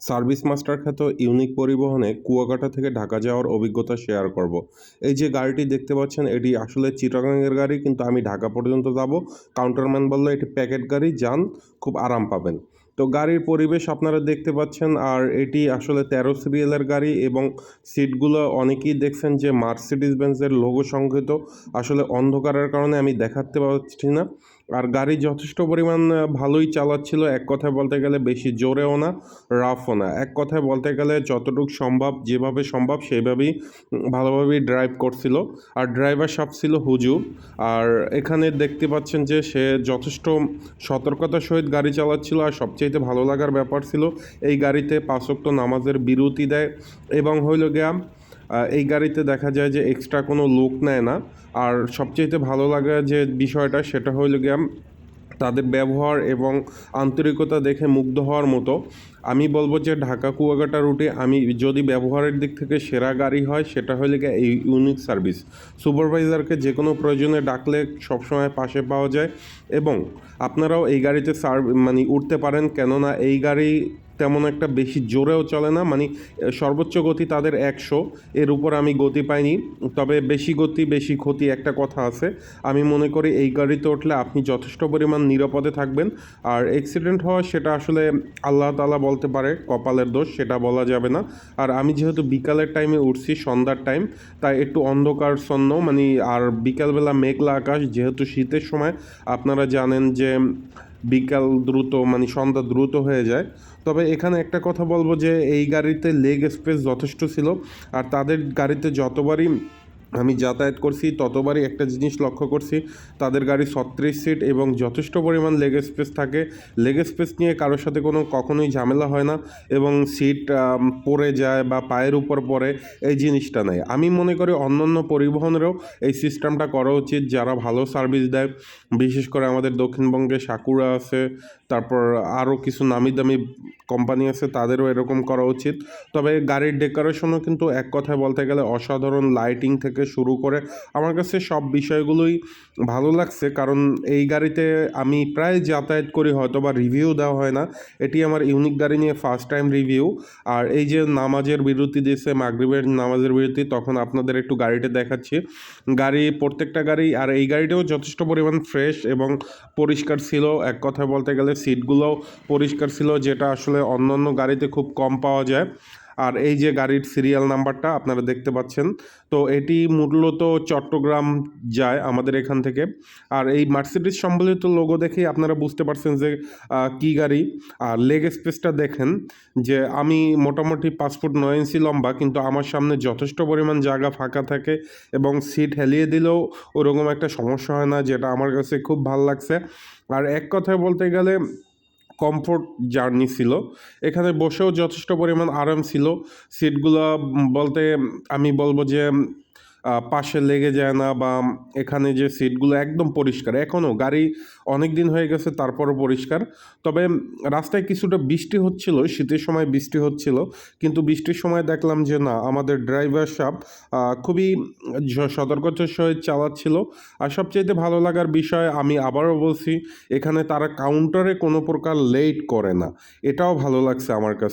Service master খ্যাত unique পরিবহনে কুয়াকাটা থেকে ঢাকা যাওয়ার অভিজ্ঞতা শেয়ার করব। এই যে গাড়িটি দেখতে পাচ্ছেন, এটি আসলে চিটাগাংয়ের গাড়ি, কিন্তু আমি ঢাকা পর্যন্ত যাব। কাউন্টারম্যান বলল, এটি প্যাকেট গাড়ি, যান, খুব আরাম পাবেন। তো গাড়ির পরিবেশ আপনারা দেখতে পাচ্ছেন, আর এটি আসলে তেরো সিরিয়ালের গাড়ি এবং সিটগুলো অনেকেই দেখছেন যে মার্সিডিস বেঞ্জের লোগো সংকেত আসলে অন্ধকারের কারণে আমি দেখাতে পারছি না। আর গাড়ি যথেষ্ট পরিমাণ ভালোই চালাচ্ছিল। এক কথায় বলতে গেলে বেশি জোরেও না, রাফও না। এক কথায় বলতে গেলে যতটুকু সম্ভব, যেভাবে সম্ভব সেইভাবেই ভালোভাবেই ড্রাইভ করছিল। আর ড্রাইভার সাপ ছিল হুজু আর এখানে দেখতে পাচ্ছেন যে সে যথেষ্ট সতর্কতার সহিত গাড়ি চালাচ্ছিল। আর সবচেয়ে ভালো লাগার ব্যাপার ছিল, এই গাড়িতে পাঁচক্ত নামাজের বিরতি দেয় এবং হইল গিয়া এই গাড়িতে দেখা যায় যে এক্সট্রা কোনো লোক নেয় না। আর সবচেয়ে ভালো লাগা যে বিষয়টা, সেটা হইল গিয়া তাদের ব্যবহার এবং আন্তরিকতা দেখে মুগ্ধ হওয়ার মতো। আমি বলব যে ঢাকা কুয়াকাটা রুটে আমি যদি ব্যবহারের দিক থেকে সেরা গাড়ি হয়, সেটা হলে এই ইউনিক সার্ভিস সুপারভাইজারকে যে কোনো প্রয়োজনে ডাকলে সবসময় পাশে পাওয়া যায়। এবং আপনারাও এই গাড়িতে সার্ভ মানে উঠতে পারেন। কেননা এই গাড়ি তেমন একটা বেশি জোরেও চলে না। মানে সর্বোচ্চ গতি তাদের একশো। এর উপর আমি গতি পাইনি। তবে বেশি গতি, বেশি ক্ষতি একটা কথা আছে। আমি মনে করি এই গাড়িতে উঠলে আপনি যথেষ্ট পরিমাণ নিরাপদে থাকবেন। আর অ্যাক্সিডেন্ট হওয়া সেটা আসলে আল্লাহ তালা বলতে পারে, কপালের দোষ, সেটা বলা যাবে না। আর আমি যেহেতু বিকালের টাইমে উঠছি, সন্ধ্যার টাইম তাই একটু অন্ধকার সন্ন। মানে আর বিকালবেলা মেঘলা আকাশ, যেহেতু শীতের সময়, আপনারা জানেন যে বিকাল দ্রুত মানে সন্ধ্যা দ্রুত হয়ে যায়। তবে এখানে একটা কথা বলব যে, এই গাড়িতে লেগ স্পেস যথেষ্ট ছিল। আর তাদের গাড়িতে যতবারই আমি যাতায়াত করছি, ততবারই একটা জিনিস লক্ষ্য করছি, তাদের গাড়ি ছত্রিশ সিট এবং যথেষ্ট পরিমাণ লেগ স্পেস থাকে। লেগ স্পেস নিয়ে কারোর সাথে কোনো কখনোই ঝামেলা হয় না এবং সিট পড়ে যায় বা পায়ের উপর পড়ে, এই জিনিসটা নেই। আমি মনে করি অন্যান্য পরিবহনেরও এই সিস্টেমটা করা উচিত, যারা ভালো সার্ভিস দেয়। বিশেষ করে আমাদের দক্ষিণবঙ্গে সাকুরা আছে, তারপর আরও কিছু নামি দামি কোম্পানি আছে, তাদেরও এরকম করা উচিত। তবে গাড়ির ডেকোরেশনও কিন্তু এক কথায় বলতে গেলে অসাধারণ লাইটিং থেকে শুরু করে আমার কাছে সব বিষয়গুলোই ভালো লাগছে। কারণ এই গাড়িতে আমি প্রায় যাতায়াত করি হয়তো বা রিভিউ দেওয়া হয় না। এটি আমার ইউনিক গাড়ি নিয়ে ফার্স্ট টাইম রিভিউ আর এই যে নামাজের বিরতি দিয়েছে, মাগরিবের নামাজের বিরতি, তখন আপনাদের একটু গাড়িটা দেখাচ্ছি। গাড়ি, প্রত্যেকটা গাড়ি, আর এই গাড়িটাও যথেষ্ট পরিমাণ ফ্রেশ এবং পরিষ্কার ছিল। এক কথায় বলতে গেলে সিটগুলোও পরিষ্কার ছিল, যেটা আসলে অন্য অন্য গাড়িতে খুব কম পাওয়া যায়। আর এই যে গাড়ির সিরিয়াল নাম্বারটা আপনারা দেখতে পাচ্ছেন। তো এটি মূলত চট্টগ্রাম যায় আমাদের এখান থেকে। আর এই মার্সিডিস সম্বলিত লোগো দেখেই আপনারা বুঝতে পারছেন যে কি গাড়ি। আর লেগ স্পেসটা দেখেন যে, আমি মোটামুটি পাঁচ ফুট নয় ইঞ্চি লম্বা, কিন্তু আমার সামনে যথেষ্ট পরিমাণ জায়গা ফাঁকা থাকে এবং সিট হেলিয়ে দিলেও ওরকম একটা সমস্যা হয় না, যেটা আমার কাছে খুব ভালো লাগছে। আর এক কথায় বলতে গেলে কমফোর্ট জার্নি ছিল। এখানে বসেও যথেষ্ট পরিমাণ আরাম ছিল। সিটগুলো বলতে আমি বলব যে পাশে লেগে যায় না বা এখানে যে সিটগুলো একদম পরিষ্কার। এখনও গাড়ি অনেক দিন হয়ে গেছে, তারপরও পরিষ্কার। তবে রাস্তায় কিছুটা বৃষ্টি হচ্ছিল, শীতের সময় বৃষ্টি হচ্ছিল, কিন্তু বৃষ্টির সময় দেখলাম যে না, আমাদের ড্রাইভার সাহেব খুবই সতর্কতার সহিত চালাচ্ছিল। আর সবচেয়ে ভালো লাগার বিষয়, আমি আবারও বলছি, এখানে তারা কাউন্টারে কোনো প্রকার লেট করে না। এটাও ভালো লাগছে আমার কাছে।